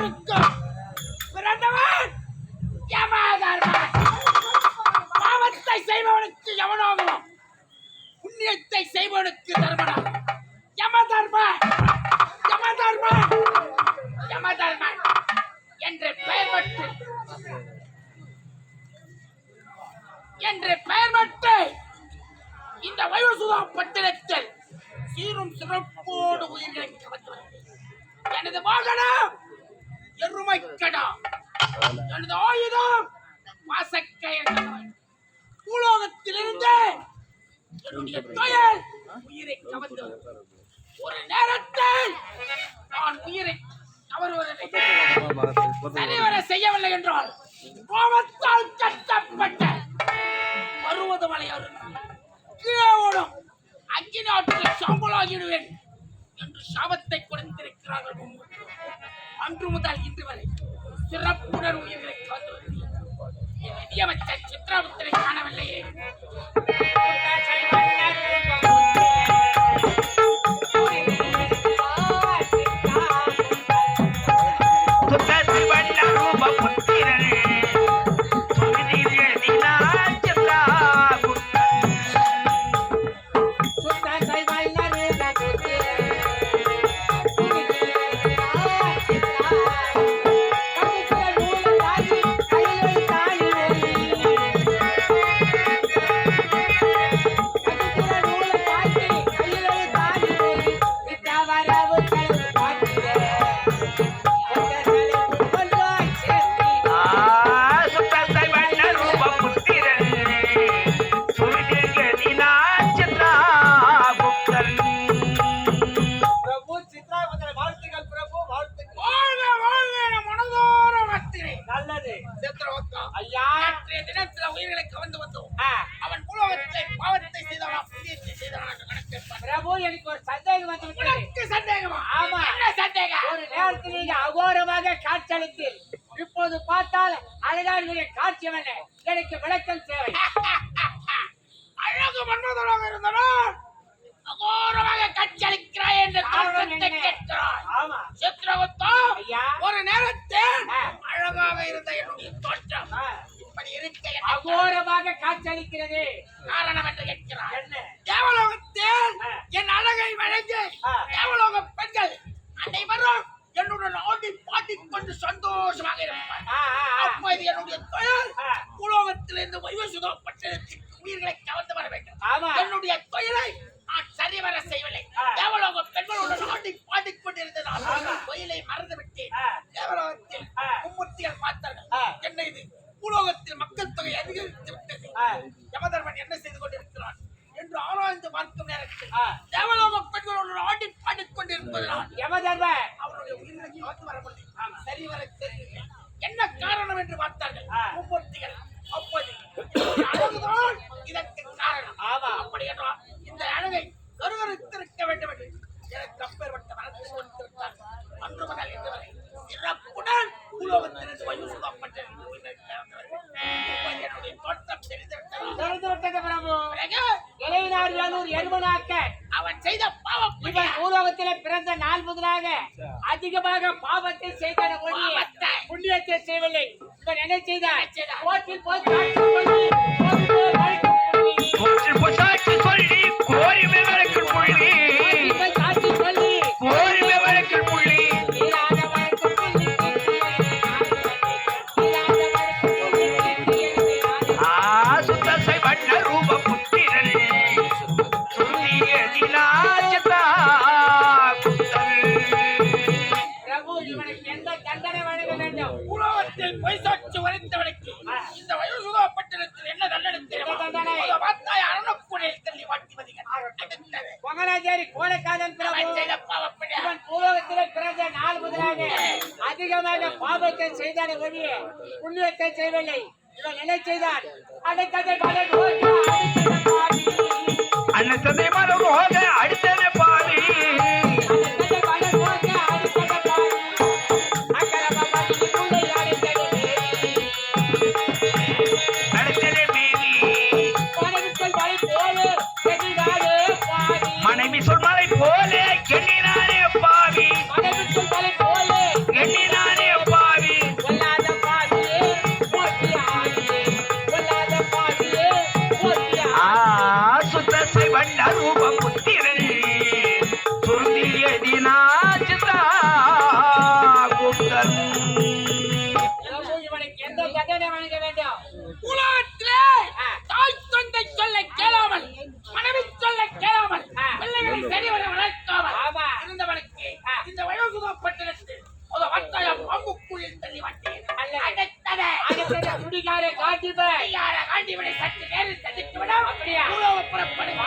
உஷாதேவி பிறந்தவன். யமதர்மன் பாவத்தை செய்பவனுக்கு யமனாகவும் புண்ணியத்தை செய்பவனுக்கு தர்மனம் யமதர்மன் யமதர்மன் யமதர்மன் என்று பெயர் பட்டு என்று பெயர் பட்டு இந்த வயோசுதா பட்டினத்தில் சீரும் சிறப்போடு உயிர்களை கவர்ந்தவர் எனது வாகனம் எருமைக்கடா எனது ஆயுதம் வாசக்கயர் பூலோகத்திலிருந்து என்னுடைய தொழில் உயிரை கவர்ந்தவர் ஒரு நேரத்தில் நான் உயிரை கவருவதை சரிவர செய்யவில்லை என்றால் கோபத்தால் கட்டப்பட்ட சிறப்புடன் உயிர்களை காத்து நிதியமைச்சர் காணவில்லையே. காட்சியளித்தீர் இப்போது பார்த்தால் அழகானுடைய காட்சியம் என்ன? எனக்கு விளக்கம் தேவை. அழகு மன்மதனாக இருந்தனால் அகோரமாக கட்சியளிக்கிறாய் என்ற என்ன? கேட்கிறாய். ஐயா. ஒரு நேரத்தில். அழகாக இருந்த என்னுடைய தோற்றம். இப்படி இருக்க அகோரமாக காட்சியளிக்கிறது. காரணம் என்று கேட்கிறாய். என்ன? தேவலோகத்தில். என் அழகை வழங்கி. தேவலோக ஆடி பாடிக் கொண்டு சந்தோஷமாக இருப்பார் ஆ. அப்போது என்னுடைய தொழில். உலோகத்திலிருந்து வைவசுதா பட்டணத்திற்கு உயிர்களை கவர்ந்து வர வேண்டும் என்னுடைய தொழிலை நான் சரிவர செய்யவில்லை. தேவலோக பெண்களுடன் ஆடி பாடிக் கொண்டிருந்ததால் ஆமா. தொழிலை மறந்து விட்டேன் ஆ. தேவலோகத்தில். மும்மூர்த்திகள் பார்த்தார்கள். என்ன இது பூலோகத்தில் மக்கள் தொகை அதிகரித்து விட்டது. யமதர்மன் என்ன செய்து கொண்டிருக்கிறான் என்று ஆராய்ந்து பார்க்கும் நேரத்தில். தேவலோக பெண்களோடு ஆடி பாடிக் கொண்டிருப்பதனால் யமதர்ம அவருடைய உயிரை காத்து வர முடியும் சரிவர என்ன காரணம் என்று பார்த்தார்கள்? ஆ. மும்மூர்த்திகள் அப்போது அழகுதான் இதற்கு காரணம். ஆமா. அப்படி என்றால் இந்த அழகை கருவறுத்திருக்க வேண்டும் என்று எனக்கு அப்பேற்பட்ட வரத்தை கொடுத்து விட்டார் அன்று முதல் இன்று வரை சிறப்புடன் பூலோகத்திலிருந்து வயு சுகப்பட்ட என்னுடைய தோட்டம் தெரிந்து விட்டதா தெரிந்து விட்டது பிரபு. பிறகு இளையனார் வேலூர் எருமனாக்க அவன் செய்த இவன் பூலோகத்திலே பிறந்த நாள் முதலாக அதிகமாக பாவத்தை செய்தான. புண்ணியத்தை செய்யவில்லை. இவன் என்ன செய்தான்? கோர்ட்டில் போய் இவனுக்கு எந்த தண்டனை வழங்க வேண்டும்? உலகத்தில் பொய் சாட்சி வரைத்தவனுக்கு இந்த வயோசுதா பட்டணத்தில் என்ன தண்டனை தெரியுமா? வார்த்தாய் அரணக்குடியில் தள்ளி. அடுத்தது, கோடைக்காதன் இவன் பூலோகத்திலே பிறந்த நாள் முதலாக அதிகமாக பாவத்தை செய்தான ஒழிய புண்ணியத்தை செய்யவில்லை. இவன் என்ன செய்தான் அடைக்கதை பலன் ஓய்க, தண்டனை வழங்க வேண்டும்? உலகத்திலே தாய் தந்தை சொல்ல கேளாமல் மனைவி சொல்ல கேளாமல் பிள்ளைகளை சரிவர வளர்க்காமல் ஆமா. இருந்தவனுக்கு இந்த வயோசுதப்பட்டினத்தில் ஒரு வட்டாய பாம்புக்குழியில் தள்ளி வட்டேன் அடுத்தது குடிகார காட்டிபை கையால ஆண்டிவனை சற்று நேரில் தள்ளிட்டு விடும் அப்படியா? உழவு புறப்படும்.